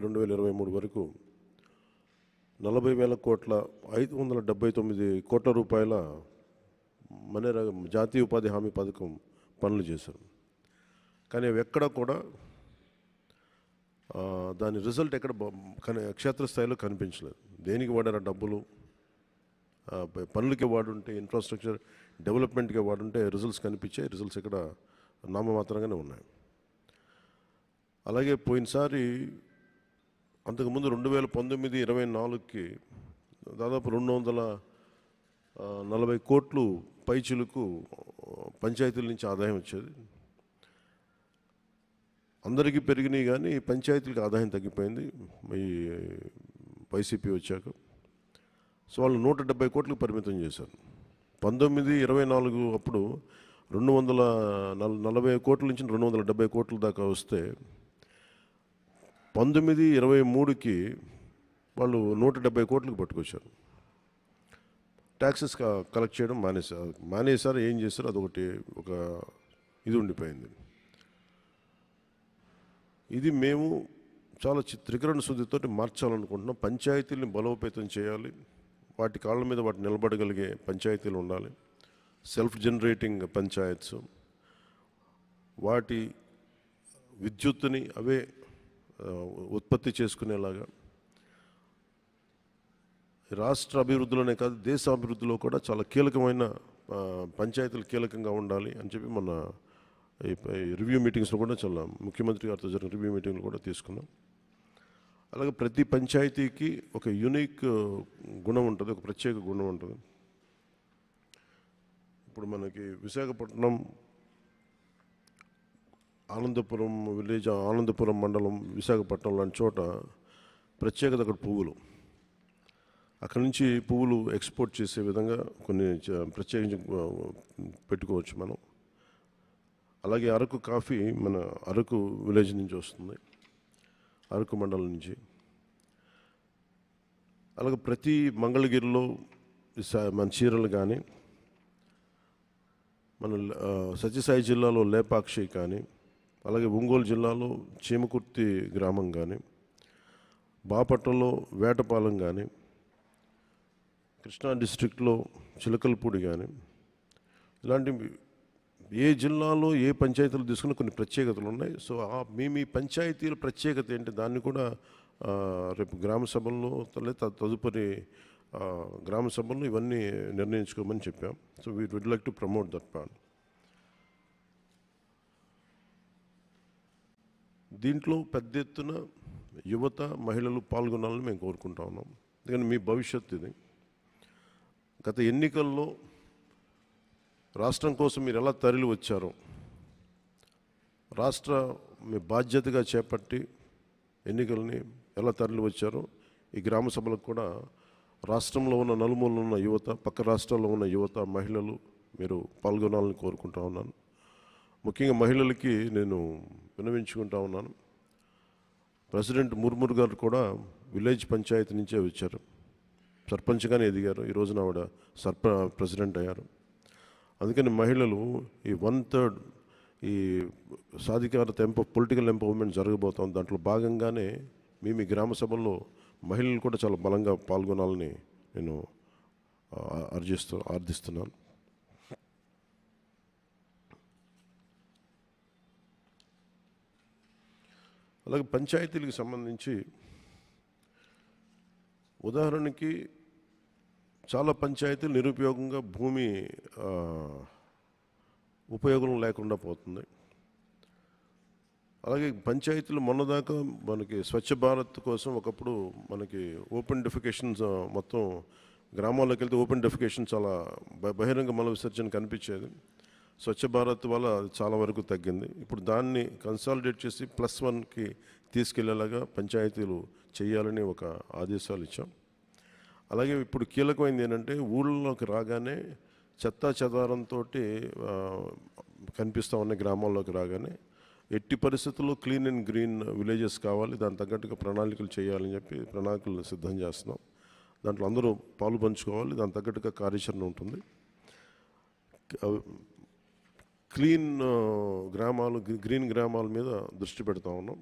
రెండు వేల ఇరవై మూడు వరకు నలభై వేల కోట్ల ఐదు వందల డెబ్బై తొమ్మిది కోట్ల రూపాయల మన జాతీయ ఉపాధి హామీ పథకం పనులు చేశారు. కానీ అవి ఎక్కడ కూడా దాని రిజల్ట్ ఎక్కడ బ- క్షేత్రస్థాయిలో కనిపించలేదు. దేనికి వాడారు ఆ డబ్బులు? పనులకి వాడుంటే ఇన్ఫ్రాస్ట్రక్చర్ డెవలప్మెంట్కి వాడుంటే రిజల్ట్స్ కనిపించాయి. రిజల్ట్స్ ఇక్కడ నామమాత్రంగానే ఉన్నాయి. అలాగే పోయినసారి అంతకుముందు రెండు వేల పంతొమ్మిది ఇరవై నాలుగుకి దాదాపు రెండు వందల నలభై కోట్లు పైచులకు పంచాయతీల నుంచి ఆదాయం వచ్చేది. అందరికీ పెరిగినాయి కానీ పంచాయతీలకు ఆదాయం తగ్గిపోయింది. ఈ వైసీపీ వచ్చాక. సో వాళ్ళు నూట డెబ్బై కోట్లకు పరిమితం చేశారు. పంతొమ్మిది ఇరవై నాలుగు అప్పుడు రెండు వందల నలభై కోట్ల నుంచి రెండు వందల డెబ్బై కోట్ల దాకా వస్తే పంతొమ్మిది ఇరవై మూడుకి వాళ్ళు నూట డెబ్బై కోట్లకు పట్టుకొచ్చారు. ట్యాక్సెస్ కలెక్ట్ చేయడం మానేశారు. మానేశారు ఏం చేశారు? అదొకటి ఒక ఇది ఉండిపోయింది. ఇది మేము చాలా చిత్రీకరణ శుద్ధితోటి మార్చాలనుకుంటున్నాం. పంచాయతీల్ని బలోపేతం చేయాలి. వాటి కాళ్ళ మీద వాటి నిలబడగలిగే పంచాయతీలు ఉండాలి. Self generating panchayats. వాటి విద్యుత్తుని అవే ఉత్పత్తి చేసుకునేలాగా. రాష్ట్ర అభివృద్ధిలోనే కాదు దేశ అభివృద్ధిలో కూడా చాలా కీలకమైన పంచాయతీలు కీలకంగా ఉండాలి అని చెప్పి మన ఈ రివ్యూ మీటింగ్స్లో కూడా చాలా ముఖ్యమంత్రి గారితో జరిగిన రివ్యూ మీటింగ్లు కూడా తీసుకున్నాం. అలాగే ప్రతి పంచాయతీకి ఒక యూనిక్ గుణం ఉంటుంది ఒక ప్రత్యేక గుణం ఉంటుంది. ఇప్పుడు మనకి విశాఖపట్నం ఆనందపురం విలేజ్ ఆనందపురం మండలం విశాఖపట్నం లాంటి చోట ప్రత్యేకత అక్కడ పువ్వులు. అక్కడి నుంచి పువ్వులు ఎక్స్పోర్ట్ చేసే విధంగా కొన్ని ప్రత్యేకించి పెట్టుకోవచ్చు మనం. అలాగే అరకు కాఫీ మన అరకు విలేజ్ నుంచి వస్తుంది. అరకు మండలం నుంచి. అలాగే ప్రతి మంగళగిరిలో మన చీరలు కానీ మన సత్యసాయి జిల్లాలో లేపాక్షి కానీ అలాగే ఒంగోలు జిల్లాలో చీమకుర్తి గ్రామం కానీ బాపట్లలో వేటపాలెం కానీ కృష్ణా డిస్ట్రిక్ట్లో చిలకలపూడి కానీ ఇలాంటి ఏ జిల్లాలో ఏ పంచాయతీలు తీసుకున్న కొన్ని ప్రత్యేకతలు ఉన్నాయి. సో ఆ మీ మీ పంచాయతీల ప్రత్యేకత ఏంటి? దాన్ని కూడా రేపు గ్రామ సభల్లో లేదా తదుపరి గ్రామ సభల్లో ఇవన్నీ నిర్ణయించుకోమని చెప్పాం. So we would like to promote that plan దీంట్లో పెద్ద ఎత్తున యువత మహిళలు పాల్గొనాలని మేము కోరుకుంటా ఉన్నాం. ఎందుకంటే మీ భవిష్యత్తు ఇది. గత ఎన్నికల్లో రాష్ట్రం కోసం మీరు ఎలా తరలి వచ్చారో రాష్ట్ర మీ బాధ్యతగా చేపట్టి ఎన్నికల్ని ఎలా తరలి వచ్చారో ఈ గ్రామ సభలకు కూడా రాష్ట్రంలో ఉన్న నలుమూలలో ఉన్న యువత పక్క రాష్ట్రాల్లో ఉన్న యువత మహిళలు మీరు పాల్గొనాలని కోరుకుంటా ఉన్నాను. ముఖ్యంగా మహిళలకి నేను వినవించుకుంటా ఉన్నాను. ప్రెసిడెంట్ ముర్ముర్ గారు కూడా విలేజ్ పంచాయతీ నుంచే వచ్చారు. సర్పంచ్గానే ఎదిగారు. ఈ రోజున ఆవిడ సర్ప ప్రెసిడెంట్ అయ్యారు. అందుకని మహిళలు ఈ వన్ థర్డ్ ఈ సాధికారత ఎంప పొలిటికల్ ఎంపవర్మెంట్ జరగబోతోంది. దాంట్లో భాగంగానే మీ మీ గ్రామ సభల్లో మహిళలు కూడా చాలా బలంగా పాల్గొనాలని నేను అర్జిస్తూ ఆర్థిస్తున్నాను. అలాగే పంచాయతీలకు సంబంధించి ఉదాహరణకి చాలా పంచాయతీలు నిరుపయోగంగా భూమి ఉపయోగం లేకుండా పోతుంది. అలాగే పంచాయతీలు మొన్నదాకా మనకి స్వచ్ఛ భారత్ కోసం ఒకప్పుడు మనకి ఓపెన్ డెఫికేషన్స్ మొత్తం గ్రామాల్లోకి వెళ్తే ఓపెన్ డెఫికేషన్ చాలా బ- బహిరంగ మల విసర్జన కనిపించేది. స్వచ్ఛ భారత్ వల్ల చాలా వరకు తగ్గింది. ఇప్పుడు దాన్ని కన్సాలిడేట్ చేసి ప్లస్ వన్కి తీసుకెళ్ళేలాగా పంచాయతీలు చేయాలని ఒక ఆదేశాలు ఇచ్చాం. అలాగే ఇప్పుడు కీలకమైంది ఏంటంటే ఊళ్ళలోకి రాగానే చెత్తా చెదారంతో కనిపిస్తూ ఉన్న గ్రామాల్లోకి రాగానే ఎట్టి పరిస్థితుల్లో క్లీన్ అండ్ గ్రీన్ విలేజెస్ కావాలి దాని తగ్గట్టుగా ప్రణాళికలు చేయాలని చెప్పి ప్రణాళికలు సిద్ధం చేస్తున్నాం. దాంట్లో అందరూ పాలు పంచుకోవాలి దాని తగ్గట్టుగా కార్యాచరణ ఉంటుంది. క్లీన్ గ్రామాలు గ్రీన్ గ్రామాల మీద దృష్టి పెడతా ఉన్నాం.